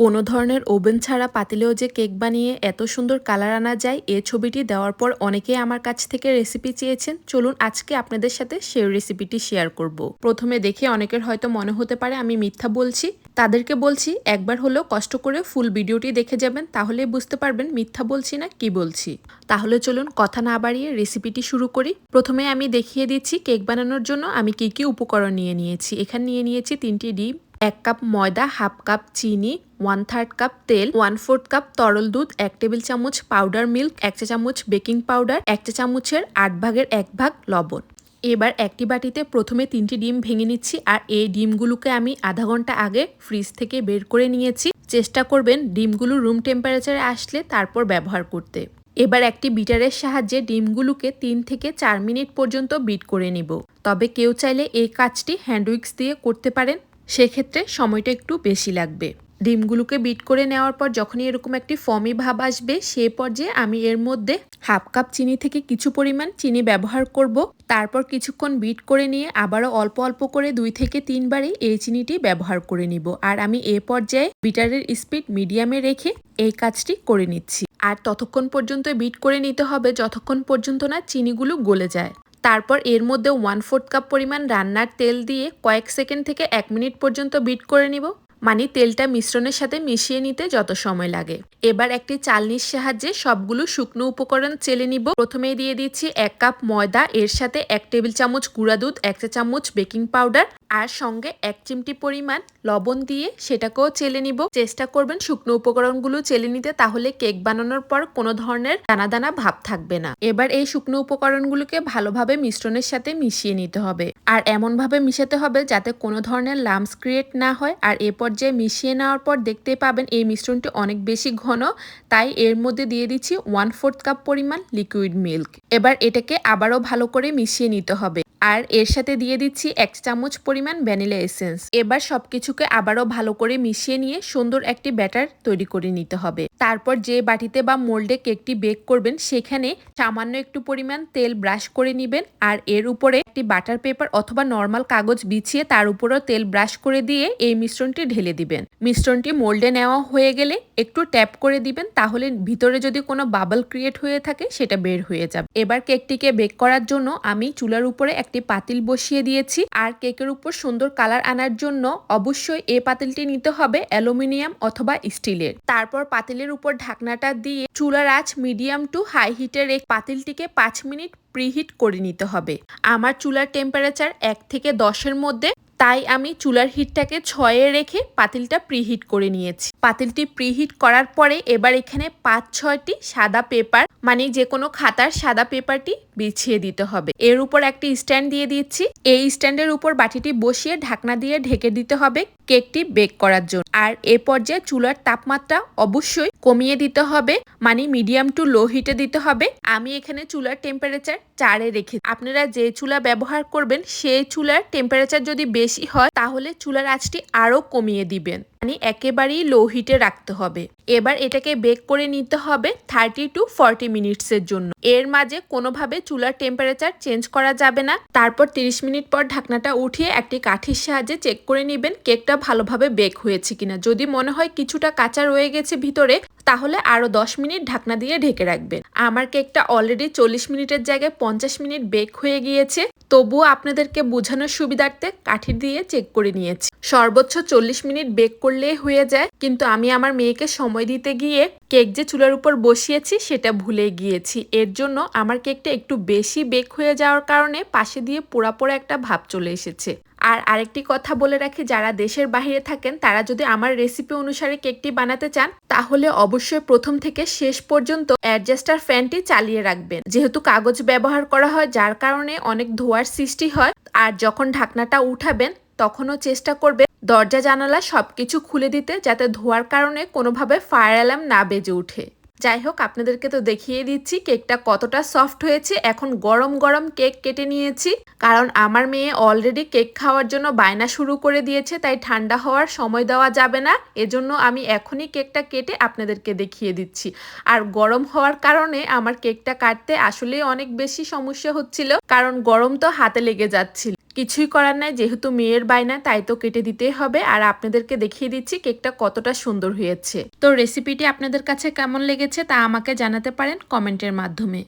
কোনো ধরনের ওভেন ছাড়া পাতিলেও যে কেক বানিয়ে এত সুন্দর কালার আনা যায়, এ ছবিটি দেওয়ার পর অনেকেই আমার কাছ থেকে রেসিপি চেয়েছেন। চলুন আজকে আপনাদের সাথে সেই রেসিপিটি শেয়ার করব। প্রথমে দেখে অনেকের হয়তো মনে হতে পারে আমি মিথ্যা বলছি। তাদেরকে বলছি, একবার হলেও কষ্ট করে ফুল ভিডিওটি দেখে যাবেন তাহলে বুঝতে পারবেন মিথ্যা বলছি না কি বলছি। তাহলে চলুন কথা না বাড়িয়ে রেসিপিটি শুরু করি। প্রথমে আমি দেখিয়ে দিচ্ছি কেক বানানোর জন্য আমি কি কি উপকরণ নিয়ে নিয়েছি। এখানে নিয়ে নিয়েছি তিনটি ডিম এক কাপ ময়দা, হাফ কাপ চিনি ওয়ান থার্ড কাপ তেল ওয়ান ফোর্থ কাপ তরল দুধ, এক টেবিল চামচ পাউডার মিল্ক এক চা চামচ বেকিং পাউডার এক চা চামচের আট ভাগের এক ভাগ লবণ। এবার একটি বাটিতে প্রথমে তিনটি ডিম ভেঙে নিচ্ছি আর এই ডিমগুলোকে আমি আধা ঘণ্টা আগে ফ্রিজ থেকে বের করে নিয়েছি। চেষ্টা করবেন ডিমগুলো রুম টেম্পারেচারে আসলে তারপর ব্যবহার করতে। এবার একটি বিটারের সাহায্যে ডিমগুলোকে তিন থেকে চার মিনিট পর্যন্ত বিট করে নিব। তবে কেউ চাইলে এই কাজটি হ্যান্ডউইক্স দিয়ে করতে পারেন। সেক্ষেত্রে সময়টা একটু বেশি লাগবে। ডিমগুলোকে বিট করে নেওয়ার পর যখনই এরকম একটি ফমি ভাব আসবে, সে পর্যায়ে আমি এর মধ্যে হাফ কাপ চিনি থেকে কিছু পরিমাণ চিনি ব্যবহার করব। তারপর কিছুক্ষণ বিট করে নিয়ে আবারও অল্প অল্প করে দুই থেকে তিনবারই এই চিনিটি ব্যবহার করে নিব। আর আমি এ পর্যায়ে বিটারের স্পিড মিডিয়ামে রেখে এই কাজটি করে নিচ্ছি। আর ততক্ষণ পর্যন্ত বিট করে নিতে হবে, যতক্ষণ পর্যন্ত না চিনিগুলো গলে যায়। তারপর এর মধ্যে ওয়ান ফোর্থ কাপ পরিমাণ রান্নার তেল দিয়ে কয়েক সেকেন্ড থেকে এক মিনিট পর্যন্ত বিট করে নিব। মানে তেলটা মিশ্রণের সাথে মিশিয়ে নিতে যত সময় লাগে। এবার একটি চালনির সাহায্যে সবগুলো শুকনো উপকরণ চেলে নিব। প্রথমে দিয়ে দিচ্ছি এক কাপ ময়দা, এর সাথে এক টেবিল চামচ গুঁড়া দুধ, এক চামচ বেকিং পাউডার আর সঙ্গে এক চিমটি পরিমাণ লবণ দিয়ে সেটাকেও চেলে নিব। চেষ্টা করবেন শুকনো উপকরণগুলো চেলে নিতে, তাহলে কেক বানানোর পর কোনো ধরনের দানা দানা ভাব থাকবে না। এবার এই শুকনো উপকরণগুলোকে ভালোভাবে মিশ্রণের সাথে মিশিয়ে নিতে হবে। আর এমনভাবে মিশাতে হবে যাতে কোনো ধরনের লামস ক্রিয়েট না হয়। আর এ পর্যায়ে মিশিয়ে নেওয়ার পর দেখতে পাবেন এই মিশ্রণটি অনেক বেশি ঘন। তাই এর মধ্যে দিয়ে দিচ্ছি ওয়ান ফোর্থ কাপ পরিমাণ লিকুইড মিল্ক এবার এটাকে আবারও ভালো করে মিশিয়ে নিতে হবে। আর এর সাথে দিয়ে দিচ্ছি এক চামচ পরিমাণ ভ্যানিলা এসেন্স। এবার সবকিছুকে আবারও ভালো করে মিশিয়ে নিয়ে সুন্দর একটি ব্যাটার তৈরি করে নিতে হবে। তারপর যে বাটিতে বা মোল্ডে কেকটি বেক করবেন, সেখানে সামান্য একটু পরিমাণ তেল ব্রাশ করে নেবেন আর এর উপরে একটি বাটার পেপার অথবা নর্মাল কাগজ বিছিয়ে তার উপরেও তেল ব্রাশ করে দিয়ে এই মিশ্রণটি ঢেলে দিবেন। মিশ্রণটি মোল্ডে নেওয়া হয়ে গেলে একটু ট্যাপ করে দিবেন তাহলে ভিতরে যদি কোনো বাবল ক্রিয়েট হয়ে থাকে সেটা বের হয়ে যাবে। এবার কেকটিকে বেক করার জন্য আমি চুলার উপরে একটি পাতিল বসিয়ে দিয়েছি আর কেকের উপর সুন্দর কালার আনার জন্য অবশ্যই এ পাতিলটি নিতে হবে অ্যালুমিনিয়াম অথবা স্টিলের। তারপর পাতিলের উপর ঢাকনাটা দিয়ে চুলার আঁচ মিডিয়াম টু হাই হিটে রেখে পাতিলটিকে পাঁচ মিনিট প্রিহিট করে নিতে হবে। আমার চুলার টেম্পারেচার এক থেকে দশের মধ্যে, তাই আমি চুলার হিটটাকে ছয়ে রেখে পাতিলটা প্রিহিট করে নিয়েছি। পাতিলটি প্রিহিট করার পরে এবার এখানে পাঁচ ছয়টি সাদা পেপার মানে যে কোনো খাতার সাদা পেপারটি বিছিয়ে দিতে হবে। এর উপর একটি স্ট্যান্ড দিয়ে দিচ্ছি। এই স্ট্যান্ডের উপর বাটিটি বসিয়ে ঢাকনা দিয়ে ঢেকে দিতে হবে কেকটি বেক করার জন্য। আর এ পর্যায়ে চুলার তাপমাত্রা অবশ্যই কমিয়ে দিতে হবে মানে মিডিয়াম টু লো হিটে দিতে হবে। আমি এখানে চুলার টেম্পারেচার চারে রেখে আপনারা যে চুলা ব্যবহার করবেন, সেই চুলার টেম্পারেচার যদি বেশি হয়, তাহলে চুলার আঁচটি আরও কমিয়ে দিবেন। মানে একেবারেই লো হিটে রাখতে হবে। এবার এটাকে বেক করে নিতে হবে থার্টি টু ফর্টি মিনিটসের জন্য। এর মাঝে কোনোভাবে চুলার টেম্পারেচার চেঞ্জ করা যাবে না। তারপর তিরিশ মিনিট পর ঢাকনাটা উঠিয়ে একটি কাঠির সাহায্যে চেক করে নেবেন কেকটা ভালোভাবে বেক হয়েছে কিনা। যদি মনে হয় কিছুটা কাঁচা রয়ে গেছে ভিতরে, তাহলে আরও দশ মিনিট ঢাকনা দিয়ে ঢেকে রাখবেন। আমার কেকটা অলরেডি চল্লিশ মিনিটের জায়গায় পঞ্চাশ মিনিট বেক হয়ে গিয়েছে। তবুও আপনাদেরকে বোঝানোর সুবিধার্থে কাঠি দিয়ে চেক করে নিয়েছি। সর্বোচ্চ চল্লিশ মিনিট বেক করলে হয়ে যায়। কিন্তু আমি আমার মেয়েকে সময় দিতে গিয়ে কেক যে চুলার উপর বসিয়েছি সেটা ভুলে গিয়েছি। এর জন্য আমার কেকটা একটু বেশি বেক হয়ে যাওয়ার কারণে পাশে দিয়ে পোড়া পোড়া একটা ভাব চলে এসেছে। আর আরেকটি কথা বলে রাখি, যারা দেশের বাহিরে থাকেন, তারা যদি আমার রেসিপি অনুসারে কেকটি বানাতে চান, তাহলে অবশ্যই প্রথম থেকে শেষ পর্যন্ত অ্যাডজাস্টার ফ্যানটি চালিয়ে রাখবেন। যেহেতু কাগজ ব্যবহার করা হয়, যার কারণে অনেক ধোয়ার সৃষ্টি হয়। আর যখন ঢাকনাটা উঠাবেন তখনও চেষ্টা করবে দরজা, জানালা সবকিছু খুলে দিতে যাতে ধোয়ার কারণে কোনোভাবে ফায়ার অ্যালার্ম না বেজে উঠে যাই হোক, আপনাদেরকে তো দেখিয়ে দিচ্ছি কেকটা কতটা সফট হয়েছে। এখন গরম গরম কেক কেটে নিয়েছি। কারণ আমার মেয়ে অলরেডি কেক খাওয়ার জন্য বায়না শুরু করে দিয়েছে, তাই ঠান্ডা হওয়ার সময় দেওয়া যাবে না। এজন্য আমি এখনই কেকটা কেটে আপনাদেরকে দেখিয়ে দিচ্ছি। আর গরম হওয়ার কারণে আমার কেকটা কাটতে আসলেই অনেক বেশি সমস্যা হচ্ছিল। কারণ গরম তো হাতে লেগে যাচ্ছিল। কিছুই করার নাই, যেহেতু মেয়ের বায়না, তাই তো কেটে দিতেই হবে। আর আপনাদেরকে দেখিয়ে দিচ্ছি কেকটা কতটা সুন্দর হয়েছে। তো রেসিপিটি আপনাদের কাছে কেমন লেগেছে তা আমাকে জানাতে পারেন কমেন্টের মাধ্যমে।